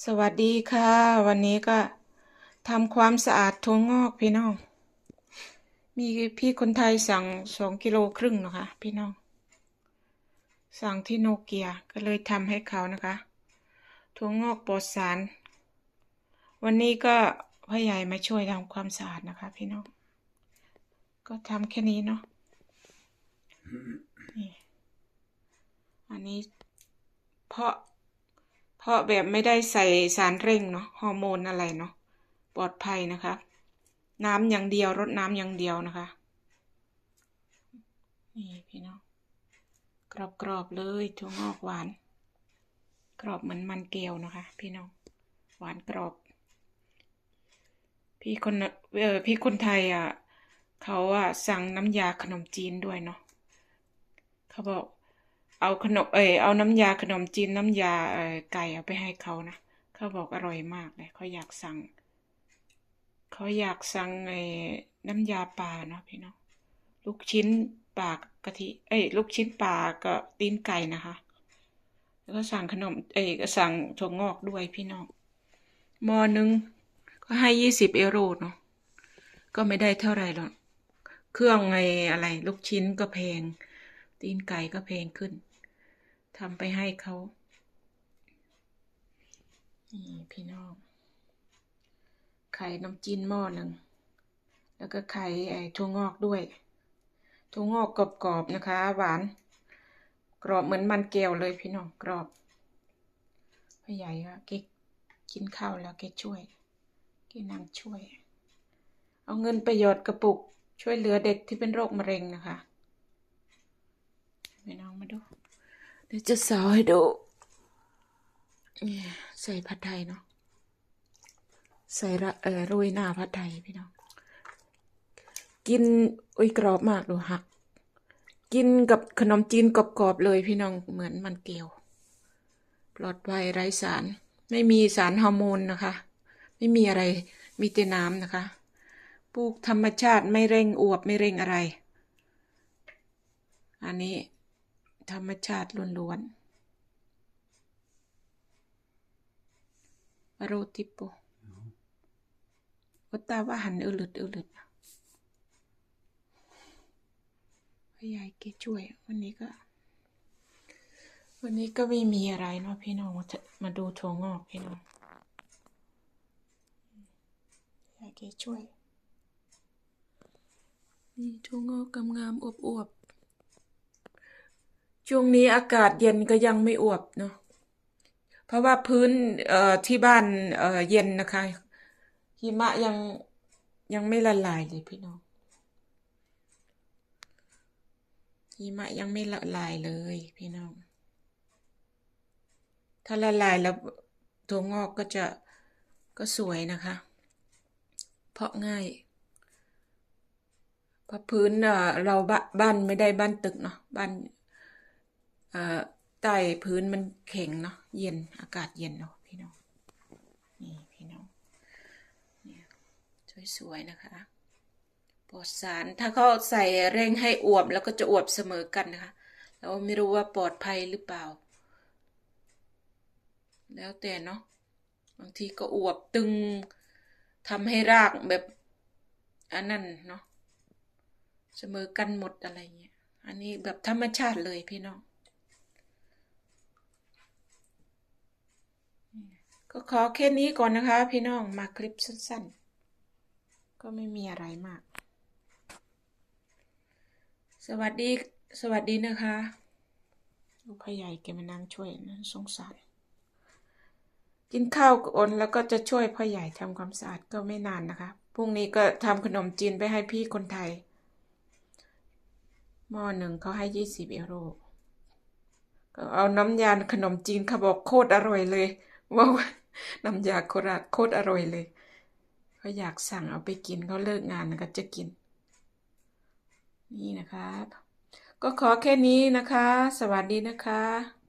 สวัสดีค่ะ วันนี้ก็ทำความสะอาดถั่วงอกพี่น้อง มีพี่คนไทยสั่งสองกิโลครึ่งนะคะ พี่น้อง สั่งที่โนเกียก็เลยทำให้เขานะคะถั่วงอกปลอดสาร วันนี้ก็พ่อใหญ่มาช่วยทำความสะอาดนะคะ พี่น้อง ก็ทำแค่นี้เนาะนี่อันนี้เพราะ เพราะแบบไม่ได้ใส่สารเร่งเนาะฮอร์โมนอะไรเนาะปลอดภัยนะคะ น้ำอย่างเดียวรดน้ำอย่างเดียวนะคะนี่พี่น้องกรอบๆเลยถั่วงอกหวาน กรอบเหมือนมันเกลียวนะคะ พี่น้องหวานกรอบ พี่คนเออพี่คนไทยอะเขาอะสั่งน้ำยาขนมจีนด้วยเนาะเขาบอก เอาขนมเออเอาน้ำยาขนมจีนน้ำยาเออไก่เอาไปให้เขานะเขาบอกอร่อยมากเลยเขาอยากสั่งเขาอยากสั่งไอ้น้ำยาปลาเนาะพี่น้องลูกชิ้นปลากะทิเอ้ยลูกชิ้นปลากับตีนไก่นะคะ แล้วก็สั่งขนมเอ้ยสั่งถั่วงอกด้วยพี่น้องมอนึงก็ให้ยี่สิบเอโรเนาะก็ไม่ได้เท่าไหร่หรอกเครื่องไงอะไร ลูกชิ้นก็แพง ตีนไก่ก็แพงขึ้น ทำไปให้เขา นี่พี่น้อง ไข่น้ำจิ้นหม้อหนึ่ง แล้วก็ไข่ไอ้ถั่วงอกด้วย ถั่วงอกกรอบๆนะคะ หวาน กรอบเหมือนมันแก้วเลยพี่น้องกรอบพ่อใหญ่ก็เก๊กกินข้าวแล้วเก๊ช่วยเก๊นางช่วย เอาเงินไปหยอดกระปุก ช่วยเหลือเด็กที่เป็นโรคมะเร็งนะคะพี่น้องมาดู ดี๋ยวจะสาวให้ดูนี่ใส่ผัดไทยเนาะใส่ระเออโรยหน้าผัดไทยพี่น้องกินอุ้ยกรอบมากดูหัก กินกับขนมจีนกรอบๆเลยพี่น้องเหมือนมันเกลียว ปลอดภัยไร้สาร ไม่มีสารฮอร์โมนนะคะ ไม่มีอะไรมีแต่น้ำนะคะปลูกธรรมชาติไม่เร่งอวบไม่เร่งอะไร อันนี้ ธรรมชาติล้วนๆโรติโปก็ตาว่าหันอุลุดอุลุดพ่อยายแกช่วย วันนี้ก็ วันนี้ก็ไม่มีอะไรเนาะพี่น้อง มาดูถั่วงอกพี่น้องยายแกช่วยนี่ถั่วงอกงามๆอวบๆ ช่วงนี้อากาศเย็นก็ยังไม่อวบเนาะเพราะว่าพื้นเอ่อที่บ้านเอ่อเย็นนะคะหิมะยังยังไม่ละลายเลยพี่น้องหิมะยังไม่ละลายเลยพี่น้อง ถ้าละลายแล้วถั่วงอกก็จะก็สวยนะคะ เพราะง่ายเพราะพื้นเราบบ้านไม่ได้บ้านตึกเนาะบ้าน เอ่อใต้พื้นมันแข็งเนาะเย็นอากาศเย็นเนาะพี่น้องนี่พี่น้องเนี่ยสวยๆนะคะปลอดสารถ้าเขาใส่เร่งให้อวบแล้วก็จะอวบเสมอกันนะคะเราไม่รู้ว่าปลอดภัยหรือเปล่า แล้วแต่เนาะบางทีก็อวบตึงทำให้รากแบบอันนั้นเนาะเสมอกันหมดอะไรเงี้ยอันนี้แบบธรรมชาติเลยพี่น้อง ก็ขอแค่นี้ก่อนนะคะ พี่น้องมาคลิปสั้นๆ ก็ไม่มีอะไรมาก สวัสดี สวัสดีนะคะลูกพ่อใหญ่แกมานั่งช่วยนะสงสารกินข้าวก่อนแล้วก็จะช่วยพ่อใหญ่ทำความสะอาดก็ไม่นานนะคะพรุ่งนี้ก็ทำขนมจีนไปให้พี่คนไทยหม้อหนึ่งเขาให้ยี่สิบเอโรก็เอาน้ำยาขนมจีนเขาบอกโคตรอร่อยเลย ว่าน้ำยาโคราชโคตรอร่อยเลยเขาอยากสั่งเอาไปกินเขาเลิกงานก็จะกิน นี่นะครับ ก็ขอแค่นี้นะคะ สวัสดีนะคะ